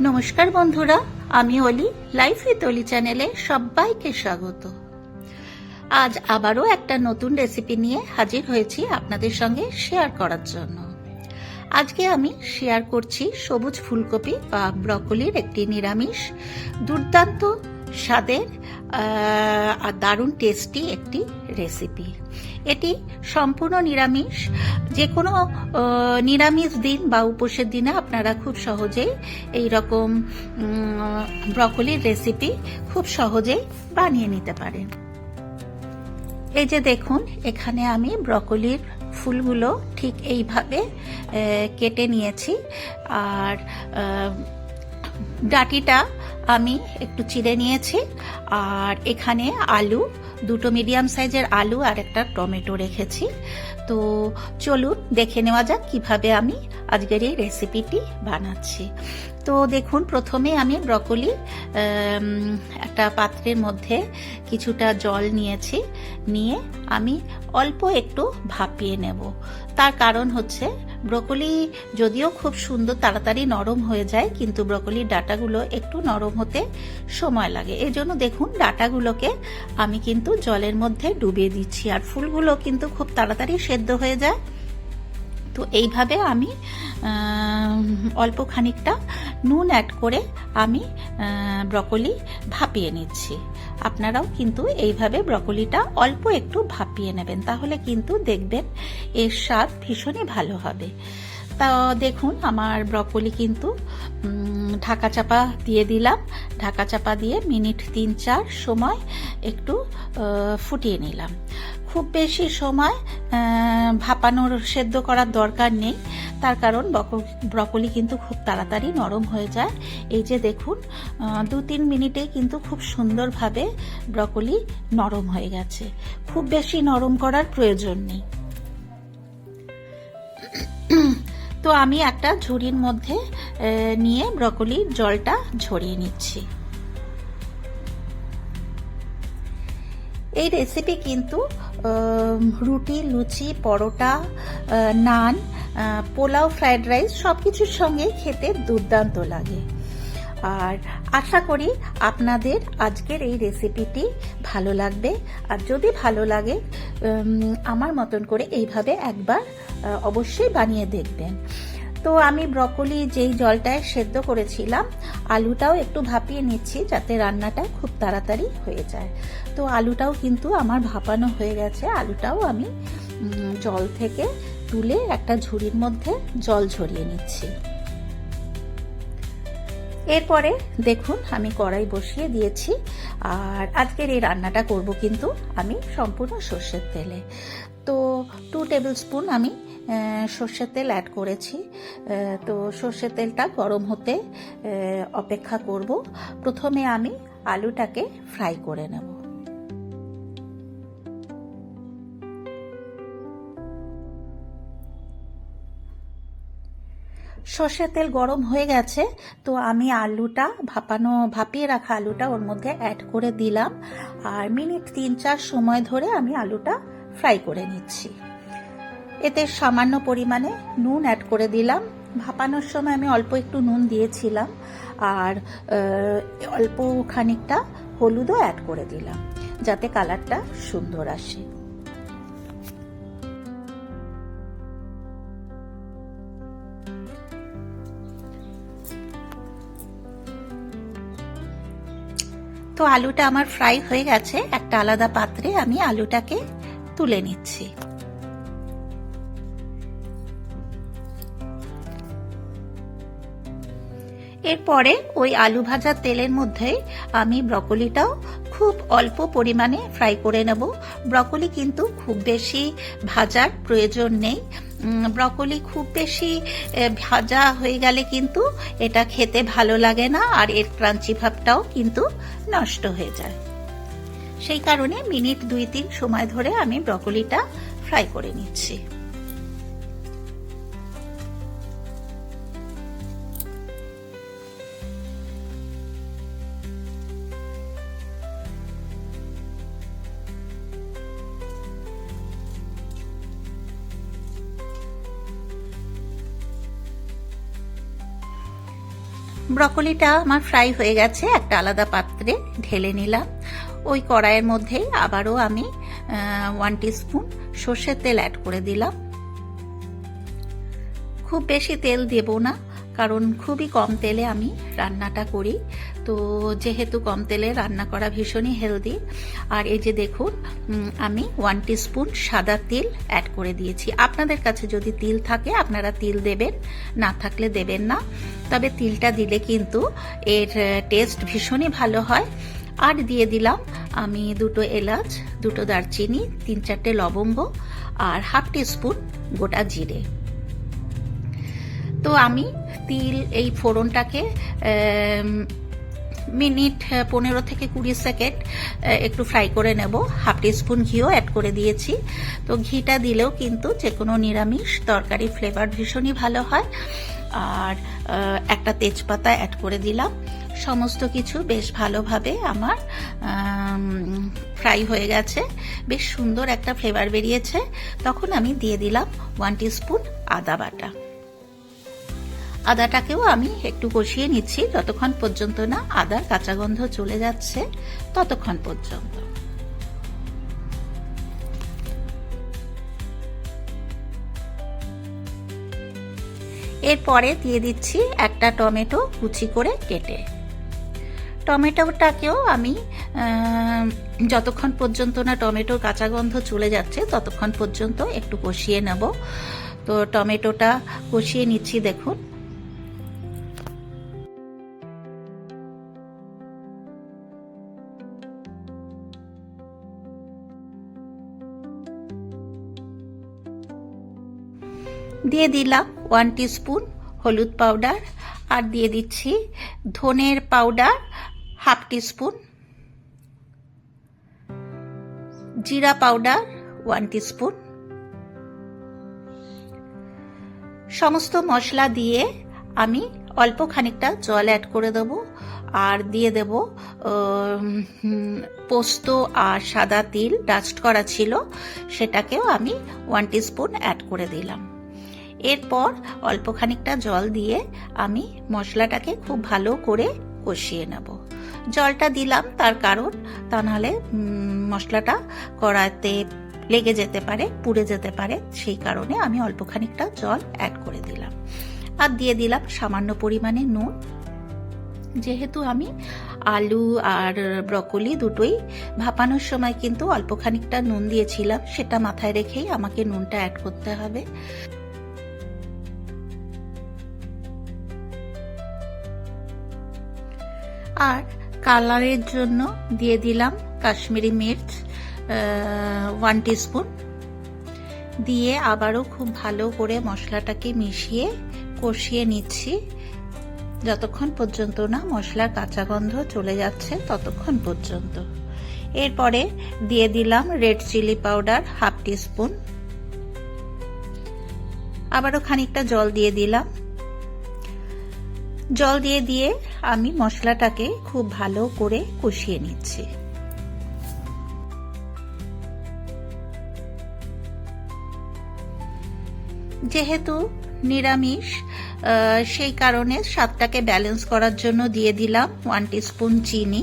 নমস্কার বন্ধুরা, আমি অলি, লাইফ উইথ অলি চ্যানেলে সবাইকে স্বাগত। আজ আবারও একটা নতুন রেসিপি নিয়ে হাজির হয়েছি আপনাদের সঙ্গে শেয়ার করার জন্য। আজকে আমি শেয়ার করছি সবুজ ফুলকপি বা ব্রকলির একটি নিরামিষ দুর্দান্ত স্বাদের আর দারুণ টেস্টি একটি রেসিপি এটি সম্পূর্ণ নিরামিষ। যে কোনো নিরামিষ দিন বা উপোসের দিনে আপনারা খুব সহজেই এই রকম ব্রকলির রেসিপি খুব সহজেই বানিয়ে নিতে পারেন। এই যে দেখুন, এখানে আমি ব্রকলির ফুলগুলো ঠিক এইভাবে কেটে নিয়েছি। আর ডাটিটা আমি একটু চিড়ে নিয়েছি, আর এখানে আলু, দুটো মিডিয়াম সাইজের আলু আর একটা টমেটো রেখেছি। তো চলুন দেখে নেওয়া যাক কীভাবে আমি আজকের এই রেসিপিটি বানাচ্ছি। তো দেখুন, প্রথমে আমি ব্রকলি একটা পাত্রের মধ্যে কিছুটা জল নিয়েছি, নিয়ে আমি অল্প একটু ভাপিয়ে নেব। তার কারণ হচ্ছে, ব্রকলি যদিও খুব সুন্দর, তাড়াতাড়ি নরম হয়ে যায়, কিন্তু ব্রকলির ডাটাগুলো একটু নরম হতে সময় লাগে। এই জন্য দেখুন, ডাটাগুলোকে আমি কিন্তু জলের মধ্যে ডুবিয়ে দিচ্ছি, আর ফুলগুলো কিন্তু খুব তাড়াতাড়ি সেদ্ধ হয়ে যায়। তো এইভাবে আমি অল্প খানিকটা নুন অ্যাড করে আমি ব্রকলি ভাপিয়ে নিচ্ছি। আপনারাও কিন্তু এইভাবে ব্রকলিটা অল্প একটু ভাপিয়ে নেবেন, তাহলে কিন্তু দেখবেন এর স্বাদ ভীষণই ভালো হবে। তা দেখুন, আমার ব্রকলি কিন্তু ঢাকা চাপা দিয়ে দিলাম। ঢাকা চাপা দিয়ে মিনিট তিন চার সময় একটু ফুটিয়ে নিলাম। খুব বেশি সময় ভাপানোর সেদ্ধ করার দরকার নেই। তার কারণ ব্রকলি কিন্তু খুব তাড়াতাড়ি নরম হয়ে যায়। এই যে দেখুন দু তিন মিনিটে কিন্তু খুব সুন্দরভাবে ব্রকলি নরম হয়ে গেছে। খুব বেশি নরম করার প্রয়োজন নেই। তো আমি একটা ঝুড়ির মধ্যে নিয়ে ব্রকলির জলটা ঝরিয়ে নিচ্ছি। এই রেসিপি কিন্তু রুটি, লুচি, পরোটা নান পোলাও ফ্রাইড রাইস সব কিছুর সঙ্গে খেতে দুর্দান্ত লাগে। আর আশা করি আপনাদের আজকের এই রেসিপিটি ভালো লাগবে। আর যদি ভালো লাগে আমার মতন করে এইভাবে একবার অবশ্যই বানিয়ে দেখবেন। তো আমি ব্রকলি যেই জলটায় সেদ্ধ করেছিলাম, আলুটাও একটু ভাপিয়ে নিচ্ছি যাতে রান্নাটা খুব তাড়াতাড়ি হয়ে যায়। তো আলুটাও কিন্তু আমার ভাপানো হয়ে গেছে। আলুটাও আমি জল থেকে তুলে একটা ঝুড়ির মধ্যে জল ঝরিয়ে নিচ্ছি। এরপরে দেখুন, আমি কড়াই বসিয়ে দিয়েছি। আর আজকের এই রান্নাটা করব কিন্তু আমি সম্পূর্ণ সর্ষের তেলে। তো টু টেবিল স্পুন আমি সর্ষের তেল অ্যাড করেছি। তো সর্ষের তেলটা গরম হতে অপেক্ষা করব। প্রথমে আমি আলুটাকে ফ্রাই করে নেব। সর্ষের তেল গরম হয়ে গেছে, তো আমি আলুটা ভাপানো, ভাপিয়ে রাখা আলুটা ওর মধ্যে অ্যাড করে দিলাম। আর মিনিট তিন চার সময় ধরে আমি আলুটা ফ্রাই করে নিচ্ছি। এতে সামান্য পরিমাণে নুন অ্যাড করে দিলাম। ভাপানোর সময় আমি অল্প একটু নুন দিয়েছিলাম। আর অল্প খানিকটা হলুদও অ্যাড করে দিলাম, যাতে কালারটা সুন্দর আসে। তো আলুটা আমার ফ্রাই হয়ে গেছে। একটা আলাদা পাত্রে আমি আলুটাকে তুলে নিচ্ছি। এরপরে ওই আলু ভাজা তেলের মধ্যে আমি ব্রকলিটাও খুব অল্প পরিমাণে ফ্রাই করে নেব। ব্রকলি কিন্তু খুব বেশি ভাজার প্রয়োজন নেই। ব্রকলি খুব বেশি ভাজা হয়ে গেলে কিন্তু এটা খেতে ভালো লাগে না, আর এর ক্রাঞ্চি ভাবটাও কিন্তু নষ্ট হয়ে যায়। সেই কারণে মিনিট দুই তিন সময় ধরে আমি ব্রকলিটা ফ্রাই করে নিচ্ছি। ব্রকলিটা আমার ফ্রাই হয়ে গেছে, একটা আলাদা পাত্রে ঢেলে নিলাম। ওই কড়াইয়ের মধ্যেই আবারও আমি ওয়ান স্পুন সর্ষের তেল অ্যাড করে দিলাম। খুব বেশি তেল দেব না, কারণ খুবই কম তেলে আমি রান্নাটা করি। তো যেহেতু কম তেলে রান্না করা ভীষণই হেলদি আর এই যে দেখুন আমি ওয়ান স্পুন সাদা তিল অ্যাড করে দিয়েছি। আপনাদের কাছে যদি তিল থাকে, আপনারা তিল দেবেন, না থাকলে দেবেন না। তবে তিলটা দিলে কিন্তু এর টেস্ট ভীষণই ভালো হয়। আর দিয়ে দিলাম আমি দুটো এলাচ, দুটো দারচিনি, তিন চারটে লবঙ্গ, আর হাফ স্পুন গোটা জিরে। তো আমি তিল, এই ফোড়নটাকে মিনিট পনেরো থেকে কুড়ি সেকেন্ড একটু ফ্রাই করে নেব। হাফ স্পুন ঘিও অ্যাড করে দিয়েছি। তো ঘিটা দিলেও কিন্তু যে কোনো নিরামিষ তরকারি ফ্লেভার ভীষণই ভালো হয়। আর একটা তেজপাতা অ্যাড করে দিলাম। সমস্ত কিছু বেশ ভালোভাবে আমার ফ্রাই হয়ে গেছে। বেশ সুন্দর একটা ফ্লেভার বেরিয়েছে। তখন আমি দিয়ে দিলাম ওয়ান স্পুন আদা বাটা। আদাটাকেও আমি একটু কষিয়ে নিচ্ছি। যতক্ষণ পর্যন্ত না আদার কাঁচা গন্ধ চলে যাচ্ছে, ততক্ষণ পর্যন্ত। এরপরে দিয়ে দিচ্ছি একটা টমেটো কুচি করে কেটে। টমেটোটাকেও আমি যতক্ষণ পর্যন্ত না টমেটোর কাঁচা গন্ধ চলে যাচ্ছে, ততক্ষণ পর্যন্ত একটু কষিয়ে নেব। তো টমেটোটা কষিয়ে নিচ্ছি, দেখুন। দিয়ে দিলাম ওয়ান স্পুন হলুদ পাউডার আর দিয়ে দিচ্ছি ধনের পাউডার হাফ স্পুন জিরা পাউডার ওয়ান স্পুন সমস্ত মশলা দিয়ে আমি অল্প খানিকটা জল অ্যাড করে দেব আর দিয়ে দেব পোস্ত আর সাদা তিল ডাস্ট করা ছিল, সেটাকেও আমি ওয়ান স্পুন অ্যাড করে দিলাম। এরপর অল্প খানিকটা জল দিয়ে আমি মশলাটাকে খুব ভালো করে কষিয়ে নেব। জলটা দিলাম তার কারণ তা নাহলে মশলাটা কড়াইতে লেগে যেতে পারে, পুড়ে যেতে পারে, সেই কারণে আমি অল্প খানিকটা জল অ্যাড করে দিলাম। আর দিয়ে দিলাম সামান্য পরিমাণে নুন। যেহেতু আমি আলু আর ব্রকলি দুটোই ভাপানোর সময় কিন্তু অল্প খানিকটা নুন দিয়েছিলাম, সেটা মাথায় রেখেই আমাকে নুনটা অ্যাড করতে হবে। আর কালারের জন্য দিয়ে দিলাম কাশ্মীরি মির্চ ওয়ান স্পুন দিয়ে আবারও খুব ভালো করে মশলাটাকে মিশিয়ে কষিয়ে নিচ্ছি। যতক্ষণ পর্যন্ত না মশলার কাঁচা গন্ধ চলে যাচ্ছে, ততক্ষণ পর্যন্ত। এরপরে দিয়ে দিলাম red chilli powder half spoon আবারও খানিকটা জল দিয়ে দিলাম। জল দিয়ে দিয়ে আমি মশলাটাকে খুব ভালো করে কষিয়ে নিচ্ছি। যেহেতু নিরামিষ সেই কারণে স্বাদটাকে ব্যালেন্স করার জন্য দিয়ে দিলাম ওয়ান স্পুন চিনি।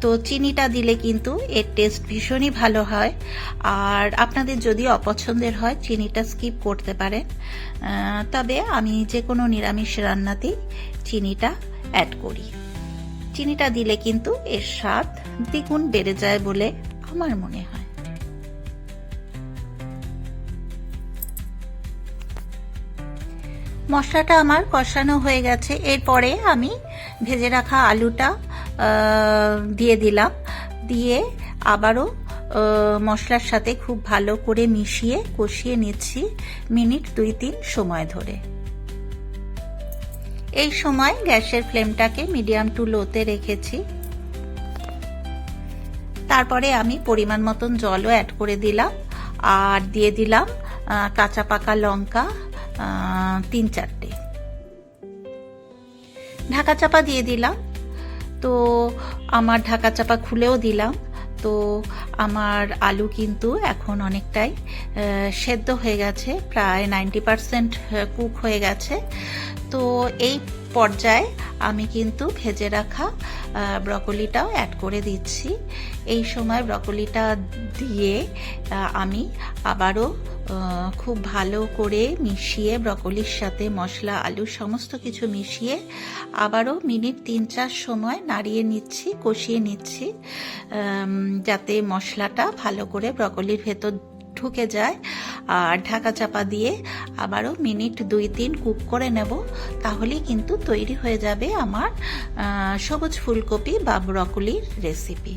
তো চিনিটা দিলে কিন্তু এর টেস্ট ভীষণই ভালো হয়। আর আপনাদের যদি অপছন্দের হয়, চিনিটা স্কিপ করতে পারেন। তবে আমি যে কোনো নিরামিষ রান্নাতেই চিনিটা অ্যাড করি। চিনিটা দিলে কিন্তু এর স্বাদ দ্বিগুণ বেড়ে যায় বলে আমার মনে হয়। মশলাটা আমার কষানো হয়ে গেছে। এরপরে আমি ভেজে রাখা আলুটা দিয়ে দিলাম। দিয়ে আবারও মশলার সাথে খুব ভালো করে মিশিয়ে কষিয়ে নিচ্ছি মিনিট দুই তিন সময় ধরে। এই সময় গ্যাসের ফ্লেমটাকে মিডিয়াম টু লোতে রেখেছি। তারপরে আমি পরিমাণ মতন জলও অ্যাড করে দিলাম। আর দিয়ে দিলাম কাঁচা পাকা লঙ্কা তিন চারটে। ঢাকা চাপা দিয়ে দিলাম। তো আমার ঢাকা চাপা খুলেও দিলাম। তো আমার আলু কিন্তু এখন অনেকটাই সেদ্ধ হয়ে গেছে, প্রায় নাইনটি পারসেন্ট কুক হয়ে গেছে। তো এই পর্যায়ে আমি কিন্তু ভেজে রাখা ব্রকলিটাও অ্যাড করে দিচ্ছি। এই সময় ব্রকলিটা দিয়ে আমি আবারও খুব ভালো করে মিশিয়ে ব্রকলির সাথে মশলা, আলু সমস্ত কিছু মিশিয়ে আবারও মিনিট তিন চার সময় নাড়িয়ে নিচ্ছি, কষিয়ে নিচ্ছি যাতে মশলাটা ভালো করে ব্রকলির ভেতর ঢুকে যায়। আর ঢাকা চাপা দিয়ে আবারও মিনিট দুই তিন কুক করে নেব তাহলে কিন্তু তৈরি হয়ে যাবে আমার সবুজ ফুলকপি বা ব্রকলির রেসিপি।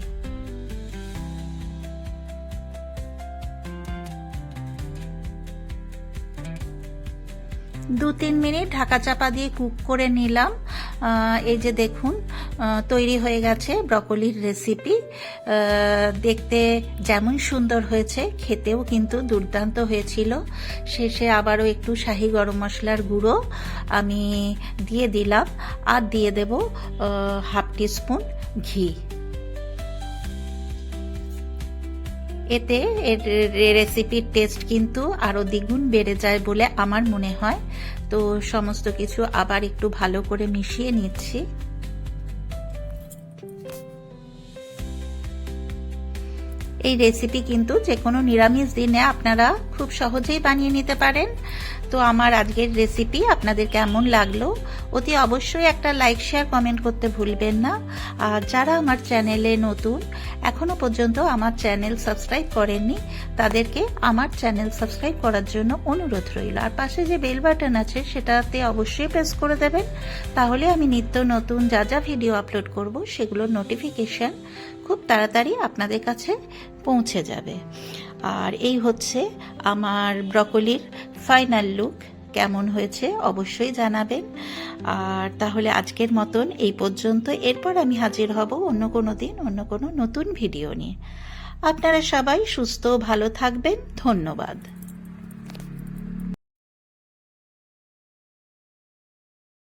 দু তিন মিনিট ঢাকা চাপা দিয়ে কুক করে নিলাম। এই যে দেখুন তৈরি হয়ে গেছে ব্রকলির রেসিপি। দেখতে যেমন সুন্দর হয়েছে, খেতেও কিন্তু দুর্দান্ত হয়েছিল। শেষে আবারও একটু শাহি গরম মশলার গুঁড়ো আমি দিয়ে দিলাম। আর দিয়ে দেব হাফ টিস্পুন ঘি। এতে রেসিপির টেস্ট কিন্তু আরও দ্বিগুণ বেড়ে যায় বলে আমার মনে হয়। তো সমস্ত কিছু আবার একটু ভালো করে মিশিয়ে নিচ্ছি। এই রেসিপি কিন্তু যে কোনো নিরামিষ দিনে আপনারা খুব সহজেই বানিয়ে নিতে পারেন। তো আমার আজকের রেসিপি আপনাদের কেমন লাগল? অতি অবশ্যই একটা লাইক শেয়ার কমেন্ট করতে ভুলবেন না। আর যারা আমার চ্যানেলে নতুন, এখনও পর্যন্ত আমার চ্যানেল সাবস্ক্রাইব করেননি, তাদেরকে আমার চ্যানেল সাবস্ক্রাইব করার জন্য অনুরোধ রইল। আর পাশে যে বেল বাটন আছে, সেটাতে অবশ্যই প্রেস করে দেবেন। তাহলে আমি নিত্য নতুন যা যা ভিডিও আপলোড করব, সেগুলোর নোটিফিকেশন খুব তাড়াতাড়ি আপনাদের কাছে পৌঁছে যাবে। আর এই হচ্ছে আমার ব্রকলির ফাইনাল লুক কেমন হয়েছে অবশ্যই জানাবেন। আর তাহলে আজকের মতন এই পর্যন্ত। এরপর আমি হাজির হব অন্য কোনো দিন, অন্য কোনো নতুন ভিডিও নিয়ে। আপনারা সবাই সুস্থ, ভালো থাকবেন। ধন্যবাদ।